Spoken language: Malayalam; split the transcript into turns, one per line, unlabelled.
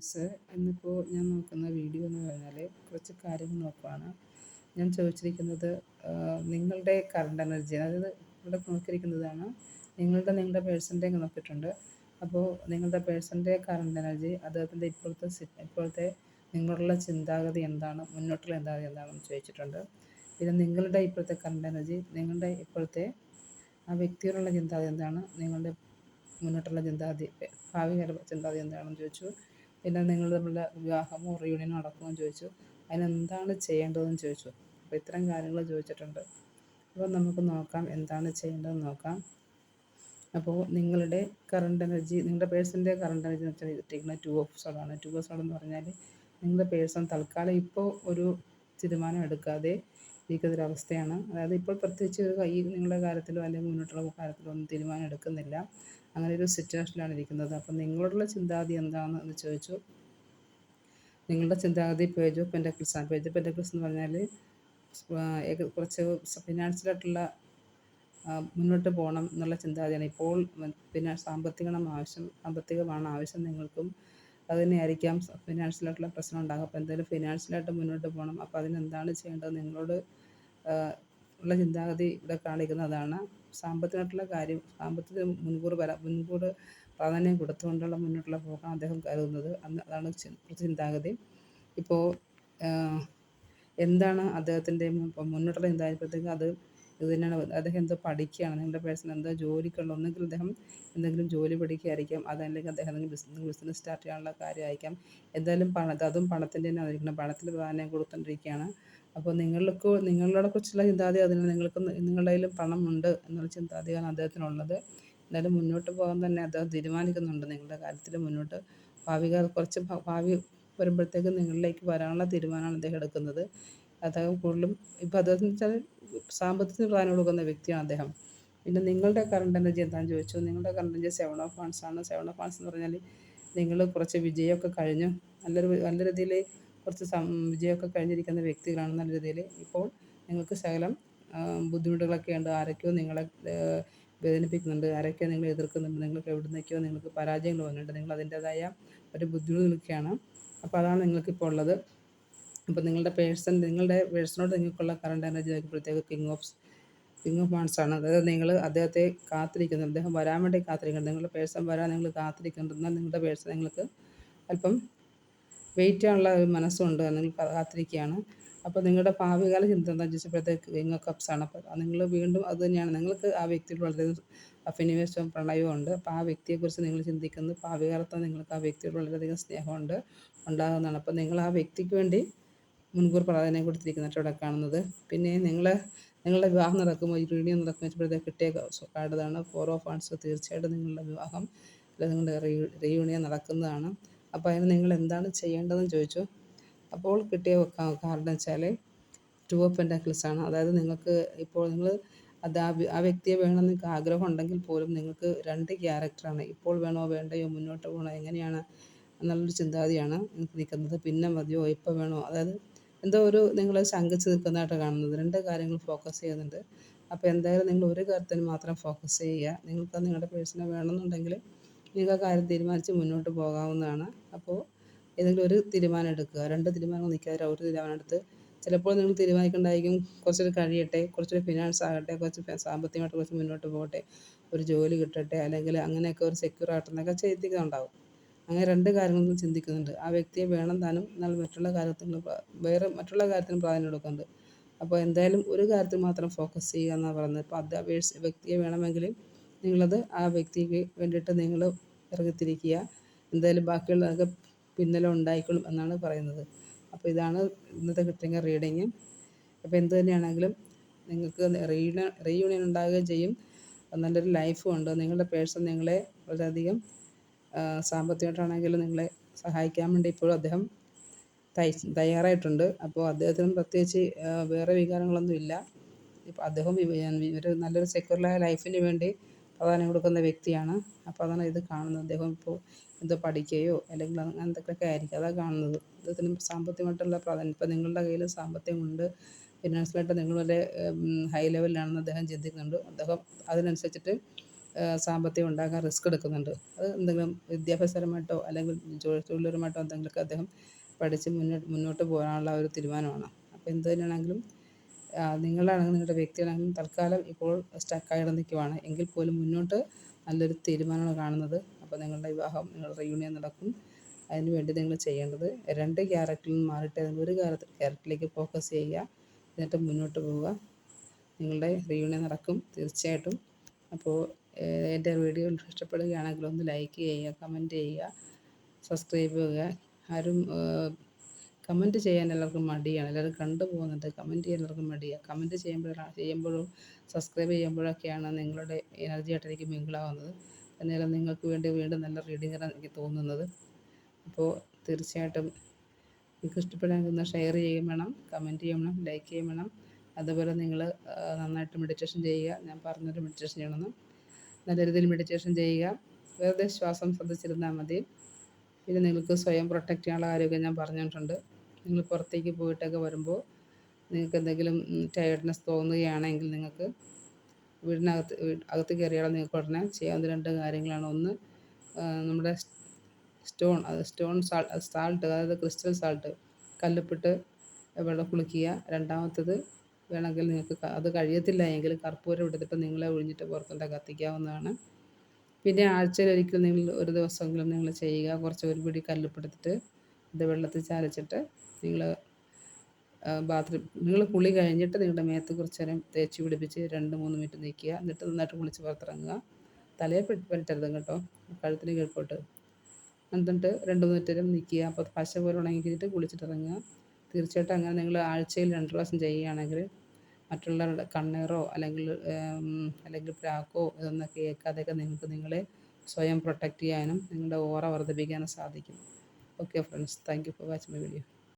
ഫ്രണ്ട്സ് ഇന്നിപ്പോൾ ഞാൻ നോക്കുന്ന വീഡിയോ എന്ന് പറഞ്ഞാൽ കുറച്ച് കാര്യങ്ങൾ നോക്കുവാണ്. ഞാൻ ചോദിച്ചിരിക്കുന്നത് നിങ്ങളുടെ കറണ്ട് എനർജി അതായത് ഇവിടെ നോക്കിയിരിക്കുന്നതാണ് നിങ്ങളുടെ നിങ്ങളുടെ പേഴ്സന്റെ നോക്കിയിട്ടുണ്ട്. അപ്പോൾ നിങ്ങളുടെ പേഴ്സന്റെ കറണ്ട് എനർജി അദ്ദേഹത്തിന്റെ ഇപ്പോഴത്തെ ഇപ്പോഴത്തെ നിങ്ങളുള്ള ചിന്താഗതി എന്താണ് മുന്നോട്ടുള്ള ചിന്താഗതി എന്താണെന്ന് ചോദിച്ചിട്ടുണ്ട്. പിന്നെ നിങ്ങളുടെ ഇപ്പോഴത്തെ കറണ്ട് എനർജി നിങ്ങളുടെ ഇപ്പോഴത്തെ ആ വ്യക്തിയോടുള്ള ചിന്താഗതി എന്താണ് നിങ്ങളുടെ മുന്നോട്ടുള്ള ചിന്താഗതി ഭാവി ചിന്താഗതി എന്താണെന്ന് ചോദിച്ചു. പിന്നെ നിങ്ങൾ തമ്മിലുള്ള വിവാഹമോ റീയൂണിയനോ നടക്കുമോ ചോദിച്ചു. അതിനെന്താണ് ചെയ്യേണ്ടതെന്ന് ചോദിച്ചു. അപ്പോൾ ഇത്തരം കാര്യങ്ങൾ ചോദിച്ചിട്ടുണ്ട്. അപ്പോൾ നമുക്ക് നോക്കാം എന്താണ് ചെയ്യേണ്ടതെന്ന് നോക്കാം. അപ്പോൾ നിങ്ങളുടെ കറണ്ട് എനർജി നിങ്ങളുടെ പേഴ്സന്റെ കറണ്ട് എനർജി എന്ന് വെച്ചാൽ ഇട്ടിരിക്കുന്നത് ടു ഓഫ് സോളാണ് ടു ഓഫ് സോൾ എന്ന് പറഞ്ഞാൽ നിങ്ങളുടെ പേഴ്സൺ തൽക്കാലം ഇപ്പോൾ ഒരു തീരുമാനം എടുക്കാതെ ഇരിക്കുന്നൊരവസ്ഥയാണ് അതായത് ഇപ്പോൾ പ്രത്യേകിച്ച് ഒരു കൈ നിങ്ങളുടെ കാര്യത്തിലോ അല്ലെങ്കിൽ മുന്നോട്ടുള്ള കാര്യത്തിലോ ഒന്നും തീരുമാനം എടുക്കുന്നില്ല അങ്ങനെ ഒരു സിറ്റുവേഷനിലാണ് ഇരിക്കുന്നത്. അപ്പം നിങ്ങളോടുള്ള ചിന്താഗതി എന്താണെന്ന് ചോദിച്ചു. നിങ്ങളുടെ ചിന്താഗതി പേജ് ഓഫ് പെന്റക്കിൾസ് ആണ്. പേജ് ഓഫ് പെന്റക്കിൾസ് എന്ന് പറഞ്ഞാൽ കുറച്ച് ഫിനാൻഷ്യലായിട്ടുള്ള മുന്നോട്ട് പോകണം എന്നുള്ള ചിന്താഗതിയാണ്. ഇപ്പോൾ പിന്നെ സാമ്പത്തികമാണ് ആവശ്യം? സാമ്പത്തികമാണ് ആവശ്യം നിങ്ങൾക്കും? അതുതന്നെയായിരിക്കാം ഫിനാൻഷ്യലായിട്ടുള്ള പ്രശ്നം ഉണ്ടാകും അപ്പോൾ എന്തായാലും ഫിനാൻഷ്യലായിട്ട് മുന്നോട്ട് പോകണം. അപ്പോൾ അതിനെന്താണ് ചെയ്യേണ്ടത് നിങ്ങളോട് ഉള്ള ചിന്താഗതി ഇവിടെ കാണിക്കുന്നതാണ്. സാമ്പത്തികമായിട്ടുള്ള കാര്യം സാമ്പത്തിക മുൻകൂർ വരാ മുൻകൂർ പ്രാധാന്യം കൊടുത്തുകൊണ്ടുള്ള മുന്നോട്ടുള്ള പോകാൻ അദ്ദേഹം കരുതുന്നത്. അതാണ് ചിന്താഗതി. ഇപ്പോൾ എന്താണ് അദ്ദേഹത്തിന്റെ മുന്നോട്ടുള്ള ചിന്താഗതിപ്പോഴത്തേക്കും അത് ഇത് അദ്ദേഹം എന്തോ പഠിക്കുകയാണ്. നിങ്ങളുടെ പേഴ്സൺ എന്തോ ജോലിക്കുള്ള ഒന്നെങ്കിൽ അദ്ദേഹം എന്തെങ്കിലും ജോലി പഠിക്കുകയായിരിക്കാം. അതല്ലെങ്കിൽ അദ്ദേഹം എന്തെങ്കിലും ബിസിനസ് സ്റ്റാർട്ട് ചെയ്യാനുള്ള കാര്യമായിരിക്കാം. എന്തായാലും പണ അതും പണത്തിന്റെ തന്നെ ആയിരിക്കണം. പണത്തിന് പ്രാധാന്യം കൊടുത്തുകൊണ്ടിരിക്കുകയാണ് അപ്പോൾ നിങ്ങൾക്ക് നിങ്ങളുടെ കുറിച്ചുള്ള ചിന്താതി അതിന് നിങ്ങൾക്ക് നിങ്ങളുടെ പണം പണമുണ്ട് എന്നുള്ള ചിന്താതിയാണ് അദ്ദേഹത്തിനുള്ളത്. എന്തായാലും മുന്നോട്ട് പോകാൻ തന്നെ അദ്ദേഹം തീരുമാനിക്കുന്നുണ്ട്. നിങ്ങളുടെ കാര്യത്തിൽ മുന്നോട്ട് ഭാവി കുറച്ച് ഭാവി വരുമ്പോഴത്തേക്കും നിങ്ങളിലേക്ക് വരാനുള്ള തീരുമാനമാണ് അദ്ദേഹം എടുക്കുന്നത്. അദ്ദേഹം കൂടുതലും ഇപ്പോൾ അദ്ദേഹം വെച്ചാൽ സാമ്പത്തിക പ്രാധാന്യം കൊടുക്കുന്ന വ്യക്തിയാണ് അദ്ദേഹം. പിന്നെ നിങ്ങളുടെ കറണ്ട് എനർജി എന്താണെന്ന് ചോദിച്ചു? നിങ്ങളുടെ current energy seven of fans ആണ്. സെവൻ ഓഫ് ഫാൻസ് എന്ന് പറഞ്ഞാൽ നിങ്ങൾ കുറച്ച് വിജയമൊക്കെ കഴിഞ്ഞു. നല്ലൊരു നല്ല രീതിയിൽ കുറച്ച് വിജയമൊക്കെ കഴിഞ്ഞിരിക്കുന്ന വ്യക്തികളാണ് നല്ല രീതിയിൽ ഇപ്പോൾ നിങ്ങൾക്ക് ശകലം ബുദ്ധിമുട്ടുകളൊക്കെ ഉണ്ട്. ആരൊക്കെയോ നിങ്ങളെ വേദനിപ്പിക്കുന്നുണ്ട്. ആരൊക്കെയോ നിങ്ങളെ എതിർക്കുന്നുണ്ട്. നിങ്ങൾക്ക് എവിടെ നിന്നൊക്കെയോ നിങ്ങൾക്ക് പരാജയങ്ങൾ വന്നിട്ടുണ്ട്. നിങ്ങൾ അതിന്റേതായ ഒരു ബുദ്ധിമുട്ട് നിൽക്കുകയാണ്. അപ്പോൾ അതാണ് നിങ്ങൾക്കിപ്പോൾ ഉള്ളത്. അപ്പോൾ നിങ്ങളുടെ പേഴ്സൺ നിങ്ങളുടെ പേഴ്സണോട് നിങ്ങൾക്കുള്ള കറണ്ട് എനർജി നോക്കുമ്പോഴത്തേക്ക് king of king of wands ആണ്. അതായത് നിങ്ങൾ അദ്ദേഹത്തെ കാത്തിരിക്കുന്നു. അദ്ദേഹം വരാൻ വേണ്ടി കാത്തിരിക്കുന്നു. നിങ്ങളുടെ പേഴ്സൺ വരാൻ നിങ്ങൾ കാത്തിരിക്കുന്നുണ്ട് എന്നാൽ നിങ്ങളുടെ പേഴ്സൺ നിങ്ങൾക്ക് അല്പം വെയിറ്റ് ചെയ്യാനുള്ള ഒരു മനസ്സുണ്ട്. നിങ്ങൾ കാത്തിരിക്കുകയാണ്. അപ്പോൾ നിങ്ങളുടെ ഭാവികാല ചിന്ത എന്താണെന്ന് ചോദിച്ചപ്പോഴത്തേക്ക് കിങ് ഓഫ് കപ്സ് ആണ്. അപ്പോൾ നിങ്ങൾ വീണ്ടും അത് തന്നെയാണ്. നിങ്ങൾക്ക് ആ വ്യക്തിയോട് വളരെ അഭിനിവേശവും പ്രണയവും ഉണ്ട്. അപ്പോൾ ആ വ്യക്തിയെക്കുറിച്ച് നിങ്ങൾ ചിന്തിക്കുന്നു. ഭാവികാലത്ത് നിങ്ങൾക്ക് ആ വ്യക്തിയോട് വളരെയധികം സ്നേഹമുണ്ട് ഉണ്ടാകുന്നതാണ്. അപ്പോൾ നിങ്ങൾ ആ വ്യക്തിക്ക് വേണ്ടി മുൻകൂർ പ്രാധാന്യം കൊടുത്തിരിക്കുന്നതായിട്ട് ഇവിടെ കാണുന്നത്. പിന്നെ നിങ്ങൾ നിങ്ങളുടെ വിവാഹം നടക്കുമ്പോൾ റീഡിയോ നടക്കുമ്പോൾ വെച്ചപ്പോഴത്തേക്ക് കിട്ടിയ കാർഡതാണ്. ഫോർ ഓഫ് ഫണ്ട്സ് തീർച്ചയായിട്ടും നിങ്ങളുടെ വിവാഹം അല്ലെങ്കിൽ നിങ്ങളുടെ റീയൂണിയൻ നടക്കുന്നതാണ്. അപ്പോൾ അതിന് നിങ്ങൾ എന്താണ് ചെയ്യേണ്ടതെന്ന് ചോദിച്ചു. അപ്പോൾ കിട്ടിയ കാർഡെന്ന് വെച്ചാൽ ടു ഓഫ് പെന്റാക്കിൾസ് ആണ്. അതായത് നിങ്ങൾക്ക് ഇപ്പോൾ നിങ്ങൾ അത് ആ ആ വ്യക്തിയെ വേണമെന്ന് നിങ്ങൾക്ക് ആഗ്രഹം ഉണ്ടെങ്കിൽ പോലും നിങ്ങൾക്ക് രണ്ട് ക്യാരക്ടറാണ് ഇപ്പോൾ വേണോ വേണ്ടയോ മുന്നോട്ട് പോകണോ എങ്ങനെയാണ് എന്നുള്ളൊരു ചിന്താഗതിയാണ് നിങ്ങൾക്ക് നിൽക്കുന്നത്. പിന്നെ മതിയോ ഇപ്പോൾ വേണോ അതായത് എന്തോ ഒരു നിങ്ങൾ ശങ്കിച്ച് നിൽക്കുന്നതായിട്ട് കാണുന്നത്. രണ്ട് കാര്യങ്ങൾ ഫോക്കസ് ചെയ്യുന്നുണ്ട്. അപ്പോൾ എന്തായാലും നിങ്ങൾ ഒരു കാര്യത്തിന് മാത്രം ഫോക്കസ് ചെയ്യുക. നിങ്ങൾക്ക് നിങ്ങളുടെ പേഴ്സണെ വേണമെന്നുണ്ടെങ്കിൽ നിങ്ങൾക്ക് ആ കാര്യം തീരുമാനിച്ച് മുന്നോട്ട് പോകാവുന്നതാണ്. അപ്പോൾ ഏതെങ്കിലും ഒരു തീരുമാനം എടുക്കുക. രണ്ട് തീരുമാനങ്ങൾ നിൽക്കാതെ ഒരു തീരുമാനം എടുത്ത് ചിലപ്പോൾ നിങ്ങൾ തീരുമാനിക്കേണ്ടായിരിക്കും. കുറച്ചൊരു കഴിയട്ടെ കുറച്ചൊരു ഫിനാൻസ് ആകട്ടെ കുറച്ച് സാമ്പത്തികമായിട്ട് കുറച്ച് മുന്നോട്ട് പോകട്ടെ ഒരു ജോലി കിട്ടട്ടെ അല്ലെങ്കിൽ അങ്ങനെയൊക്കെ ഒരു സെക്യൂർ ആയിട്ടെന്നൊക്കെ ചിന്തിക്കുന്നുണ്ടാവും. അങ്ങനെ രണ്ട് കാര്യങ്ങളും ചിന്തിക്കുന്നുണ്ട്. ആ വ്യക്തിയെ വേണം താനും എന്നാൽ മറ്റുള്ള കാര്യത്തിന് വേറെ മറ്റുള്ള കാര്യത്തിന് പ്രാധാന്യം കൊടുക്കുന്നുണ്ട് അപ്പോൾ എന്തായാലും ഒരു കാര്യത്തിൽ മാത്രം ഫോക്കസ് ചെയ്യുക എന്നാണ് പറയുന്നത്. അപ്പോൾ അത് വ്യക്തിയെ വേണമെങ്കിൽ നിങ്ങളത് ആ വ്യക്തിക്ക് വേണ്ടിയിട്ട് നിങ്ങൾ ഇറങ്ങിത്തിരിക്കുക. എന്തായാലും ബാക്കിയുള്ളതൊക്കെ പിന്നലെ ഉണ്ടായിക്കോളും എന്നാണ് പറയുന്നത്. അപ്പോൾ ഇതാണ് ഇന്നത്തെ കിട്ടിയ റീഡിങ് അപ്പോൾ എന്ത് തന്നെയാണെങ്കിലും നിങ്ങൾക്ക് റീയൂണിയൻ റീയൂണിയൻ ഉണ്ടാകുകയും ചെയ്യും. നല്ലൊരു ലൈഫും ഉണ്ട്. നിങ്ങളുടെ പേഴ്സൺ നിങ്ങളെ വളരെയധികം സാമ്പത്തികമായിട്ടാണെങ്കിലും നിങ്ങളെ സഹായിക്കാൻ വേണ്ടി ഇപ്പോഴും അദ്ദേഹം തയ്യാറായിട്ടുണ്ട്. അപ്പോൾ അദ്ദേഹത്തിനും പ്രത്യേകിച്ച് വേറെ വികാരങ്ങളൊന്നും ഇല്ല. ഇപ്പോൾ അദ്ദേഹം ഒരു നല്ലൊരു സെക്യൂറായ ലൈഫിന് വേണ്ടി പ്രാധാന്യം കൊടുക്കുന്ന വ്യക്തിയാണ്. അപ്പോൾ അതാണ് ഇത് കാണുന്നത്. അദ്ദേഹം ഇപ്പോൾ എന്തോ പഠിക്കുകയോ അല്ലെങ്കിൽ അങ്ങനത്തെയൊക്കെ ആയിരിക്കും അതാണ് കാണുന്നത്. അദ്ദേഹത്തിന് സാമ്പത്തികമായിട്ടുള്ള പ്രാധാന്യം. ഇപ്പോൾ നിങ്ങളുടെ കയ്യിൽ സാമ്പത്തികമുണ്ട്. ഫിനാൻഷ്യലായിട്ട് നിങ്ങൾ വളരെ ഹൈ ലെവലിലാണെന്ന് അദ്ദേഹം ചിന്തിക്കുന്നുണ്ട്. അദ്ദേഹം അതിനനുസരിച്ചിട്ട് സാമ്പത്തികം ഉണ്ടാക്കാൻ റിസ്ക് എടുക്കുന്നുണ്ട്. അത് എന്തെങ്കിലും വിദ്യാഭ്യാസപരമായിട്ടോ അല്ലെങ്കിൽ തൊഴിൽപരമായിട്ടോ എന്തെങ്കിലുമൊക്കെ അദ്ദേഹം പഠിച്ച് മുന്നോട്ട് മുന്നോട്ട് പോകാനുള്ള ഒരു തീരുമാനമാണ്. അപ്പോൾ എന്ത് തന്നെയാണെങ്കിലും നിങ്ങളാണെങ്കിലും നിങ്ങളുടെ വ്യക്തിയാണെങ്കിലും തൽക്കാലം ഇപ്പോൾ സ്റ്റക്കായിട്ട് നിൽക്കുവാണ്. എങ്കിൽ പോലും മുന്നോട്ട് നല്ലൊരു തീരുമാനമാണ് കാണുന്നത്. അപ്പോൾ നിങ്ങളുടെ വിവാഹം നിങ്ങളുടെ റീയൂണിയൻ നടക്കും. അതിന് വേണ്ടി നിങ്ങൾ ചെയ്യേണ്ടത് രണ്ട് ക്യാരക്ടറിൽ നിന്ന് മാറിയിട്ട് ഒരു ക്യാരക്ടറിലേക്ക് ഫോക്കസ് ചെയ്യുക. എന്നിട്ട് മുന്നോട്ട് പോവുക. നിങ്ങളുടെ റീയൂണിയൻ നടക്കും തീർച്ചയായിട്ടും. അപ്പോൾ എന്റെ വീഡിയോ ഇഷ്ടപ്പെടുകയാണെങ്കിൽ ഒന്ന് ലൈക്ക് ചെയ്യുക കമന്റ് ചെയ്യുക സബ്സ്ക്രൈബ് ചെയ്യുക. ആരും കമന്റ് ചെയ്യാൻ എല്ലാവർക്കും മടിയാണ്. എല്ലാവരും കണ്ടു പോകുന്നുണ്ട്. കമന്റ് ചെയ്യാൻ എല്ലാവർക്കും മടിയാണ് കമന്റ് ചെയ്യുമ്പോഴാണ് ചെയ്യുമ്പോഴും സബ്സ്ക്രൈബ് ചെയ്യുമ്പോഴൊക്കെയാണ് നിങ്ങളുടെ എനർജി ആയിട്ട് എനിക്ക് മിങ്കിളാവുന്നത്. അന്നേരം നിങ്ങൾക്ക് വേണ്ടി വീണ്ടും നല്ല റീഡിങ്ങാണ് എനിക്ക് തോന്നുന്നത്. അപ്പോൾ തീർച്ചയായിട്ടും നിങ്ങൾക്ക് ഇഷ്ടപ്പെടാൻ ഷെയർ ചെയ്യും വേണം കമന്റ് ചെയ്യണം വേണം ലൈക്ക് ചെയ്യും വേണം. അതുപോലെ നിങ്ങൾ നന്നായിട്ട് മെഡിറ്റേഷൻ ചെയ്യുക. ഞാൻ പറഞ്ഞൊരു മെഡിറ്റേഷൻ ചെയ്യണമെന്ന്. നല്ല രീതിയിൽ മെഡിറ്റേഷൻ ചെയ്യുക. വെറുതെ ശ്വാസം ശ്രദ്ധിച്ചിരുന്നാൽ മതി. പിന്നെ നിങ്ങൾക്ക് സ്വയം പ്രൊട്ടക്റ്റ് ചെയ്യാനുള്ള കാര്യമൊക്കെ ഞാൻ പറഞ്ഞിട്ടുണ്ട്. നിങ്ങൾ പുറത്തേക്ക് പോയിട്ടൊക്കെ വരുമ്പോൾ നിങ്ങൾക്ക് എന്തെങ്കിലും ടയർഡ്നെസ് തോന്നുകയാണെങ്കിൽ നിങ്ങൾക്ക് വീടിനകത്ത് അകത്ത് കയറിയാലും നിങ്ങൾക്ക് ഉടനെ ചെയ്യാവുന്ന രണ്ട് കാര്യങ്ങളാണ്. ഒന്ന് നമ്മുടെ സ്റ്റോൺ അത് സ്റ്റോൺ സാൾ സാൾട്ട് അതായത് ക്രിസ്റ്റൽ സാൾട്ട്. കല്ലുപ്പിട്ട് വെള്ളം കുളിക്കുക. രണ്ടാമത്തത് വേണമെങ്കിൽ നിങ്ങൾക്ക് അത് കഴിയത്തില്ല എങ്കിൽ കർപ്പൂരം എടുത്തിട്ട് നിങ്ങളെ ഒഴിഞ്ഞിട്ട് പുറത്തുണ്ട് കത്തിക്കാവുന്നതാണ്. പിന്നെ ആഴ്ചയിലൊരിക്കൽ നിങ്ങൾ ഒരു ദിവസമെങ്കിലും നിങ്ങൾ ചെയ്യുക. കുറച്ച് ഒരു പിടി കല്ലുപ്പെടുത്തിട്ട് ഇത് വെള്ളത്തിൽ ചാലിച്ചിട്ട് നിങ്ങൾ ബാത്റൂം നിങ്ങൾ കുളി കഴിഞ്ഞിട്ട് നിങ്ങളുടെ മേത്ത് കുറച്ച് നേരം തേച്ച് പിടിപ്പിച്ച് രണ്ട് മൂന്ന് മിനിറ്റ് നിൽക്കുക. എന്നിട്ട് നന്നായിട്ട് കുളിച്ച് പുറത്തിറങ്ങുക. തലയെ പറ്റരുത് കേട്ടോ. കഴുത്തിന് കീഴ്പോട്ട്. എന്നിട്ട് രണ്ട് മൂന്ന് നേരം നിൽക്കുക. അപ്പോൾ പശ പോലെ ഉണങ്ങി കഴിഞ്ഞിട്ട് കുളിച്ചിട്ട് ഇറങ്ങുക തീർച്ചയായിട്ടും അങ്ങനെ നിങ്ങൾ ആഴ്ചയിൽ രണ്ട് പ്രാവശ്യം ചെയ്യുകയാണെങ്കിൽ മറ്റുള്ളവരുടെ കണ്ണീറോ അല്ലെങ്കിൽ അല്ലെങ്കിൽ പ്രാക്കോ ഇതൊന്നും കേൾക്കാതെയൊക്കെ നിങ്ങൾക്ക് നിങ്ങളെ സ്വയം പ്രൊട്ടക്റ്റ് ചെയ്യാനും നിങ്ങളുടെ ഓറ വർദ്ധിപ്പിക്കാനും സാധിക്കും. Okay friends thank you for watching my video